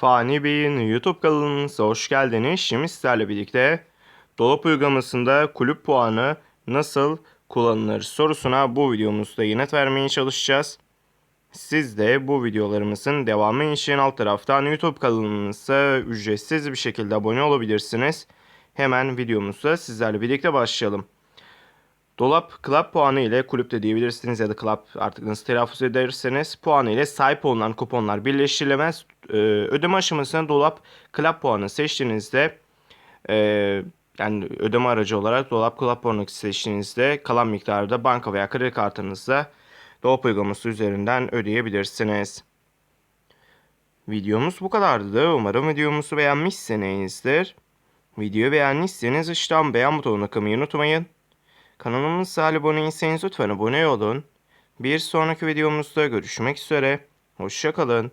Fani Bey'in YouTube kanalımıza hoş geldiniz. Şimdi sizlerle birlikte dolap uygulamasında kulüp puanı nasıl kullanılır sorusuna bu videomuzda yanıt vermeye çalışacağız. Siz de bu videolarımızın devamı için alt taraftan YouTube kanalımıza ücretsiz bir şekilde abone olabilirsiniz. Hemen videomuza sizlerle birlikte başlayalım. Dolap club puanı ile kulüpte diyebilirsiniz ya da club artık nasıl telaffuz ederseniz puanı ile sahip olunan kuponlar birleştirilemez. Ee, ödeme aşamasında dolap club puanı seçtiğinizde e, yani ödeme aracı olarak dolap club puanı seçtiğinizde kalan miktarı da banka veya kredi kartınızla dolap uygulaması üzerinden ödeyebilirsiniz. Videomuz bu kadardı. Umarım videomuzu beğenmişsinizdir. Videoyu beğendiyseniz aşağıdan beğen butonuna tıklamayı unutmayın. Kanalımıza abone değilseniz lütfen abone olun. Bir sonraki videomuzda görüşmek üzere. Hoşçakalın.